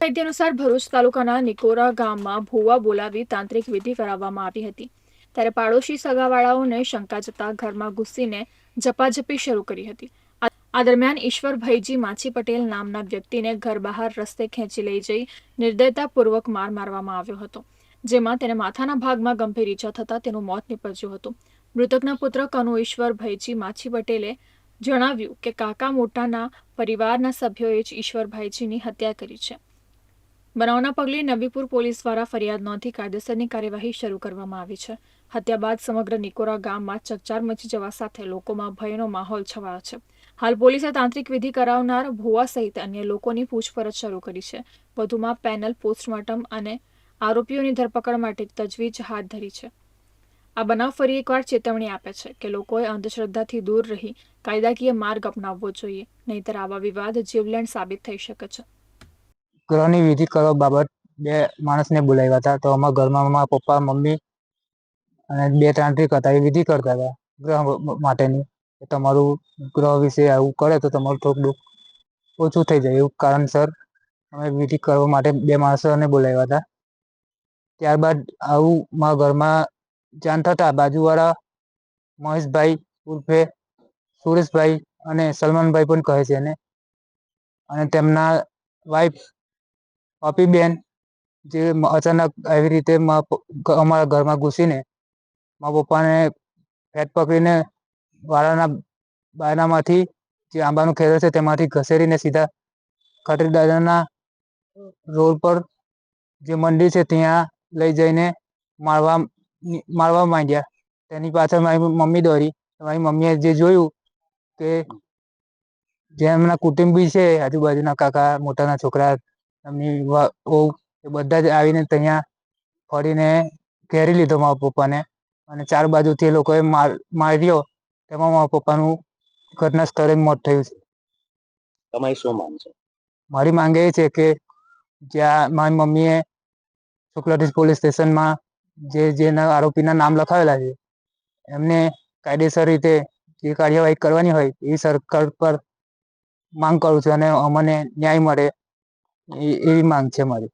માહિતી અનુસાર ભરૂચ તાલુકાના નિકોરા ગામમાં ભૂવા બોલાવી તાંત્રિક વિધિ કરાવવામાં આવી હતી. ત્યારે પાડોશી સગાવાળાઓને શંકા જતા ઘરમાં ઘૂસીને ઝપાઝપી શરૂ કરી હતી. આ દરમિયાન ઈશ્વરભાઈજી માછી પટેલ નામના વ્યક્તિને ઘર બહાર રસ્તે ખેંચી લઈ જઈ નિર્દયતાપૂર્વક માર મારવામાં આવ્યો હતો, જેમાં તેને માથાના ભાગમાં ગંભીર ઈજા થતાં તેનું મોત નીપજ્યું હતું. મૃતકના પુત્ર કનુ ઈશ્વરભાઈજી માછી પટેલે જણાવ્યું કે કાકા મોટાના પરિવારના સભ્યોએ જ ઈશ્વરભાઈજીની હત્યા કરી છે. બનાવના પગલે નબીપુર પોલીસ દ્વારા ફરિયાદ નોંધી કાયદેસરની કાર્યવાહી શરૂ કરવામાં આવી છે. હત્યા બાદ સમગ્ર નિકોરા ગામમાં ચકચાર મચી જવા સાથે લોકોમાં ભયનો માહોલ છવાયો છે. હાલ પોલીસે તાંત્રિક વિધિ કરાવનાર ભુવા સહિત અન્ય લોકોની પૂછપરછ શરૂ કરી છે. વધુમાં પેનલ, પોસ્ટમોર્ટમ અને આરોપીઓની ધરપકડ માટે તજવીજ હાથ ધરી છે. આ બનાવ ફરી એકવાર ચેતવણી આપે છે કે લોકોએ અંધશ્રદ્ધાથી દૂર રહી કાયદાકીય માર્ગ અપનાવવો જોઈએ, નહીંતર આવા વિવાદ જીવલેણ સાબિત થઈ શકે છે. ગ્રહની વિધિ કરવા બાબત બે માણસને બોલાવ્યા હતા. તો અમારા ઘરમાં મારા પપ્પા, મમ્મી અને બે તાંત્રિક હતા. એ વિધિ કરતા હતા ગ્રહ માટેની. તમારું ગ્રહ વિશે આવું કરે તો તમારું થોડુંક દુઃખ ઓછું થઈ જાય. એવું કારણસર અમે વિધિ કરવા માટે બે માણસોને બોલાવ્યા હતા. ત્યારબાદ આવું મારા ઘરમાં જાણ થતાં બાજુવાળા મહેશભાઈ ઉર્ફે સુરેશભાઈ અને સલમાનભાઈ પણ કહે છે એને. અને તેમના વાઈફ અપીબેન જે અચાનક આવી રીતે અમારા ઘરમાં ઘૂસીને મારા પપ્પાને પેટ પકડીને વાળાના બારનામાંથી જે આંબાનું ખેતર છે તેમાંથી ઘસેરીને સીધા ખટરી દાદાના રોડ પર જે મંદિર છે ત્યાં લઈ જઈને મારવા મારવા માંડ્યા. તેની પાછળ મારી મમ્મી દોડી. મારી મમ્મીએ જે જોયું કે જે એમના કુટુંબી છે, આજુબાજુના કાકા, મોટાના છોકરા એમની વહુ એ બધા જ આવીને ત્યાં ફરીને ઘેરી લીધો મારા પપ્પાને. અને ચાર બાજુથી એ લોકોએ માર માર્યો. તેમાં મારા પપ્પાનું ઘટના સ્થળે મોત થયું છે. તમારી શું માંગ છે? મારી માંગ એ છે કે જ્યાં મારી મમ્મીએ શુક્લાધીશ પોલીસ સ્ટેશનમાં જે જેના આરોપીના નામ લખાવેલા છે એમને કાયદેસર રીતે જે કાર્યવાહી કરવાની હોય એ સરકાર પર માંગ કરું છું અને અમને ન્યાય મળે. એ એવી માંગ છે મારી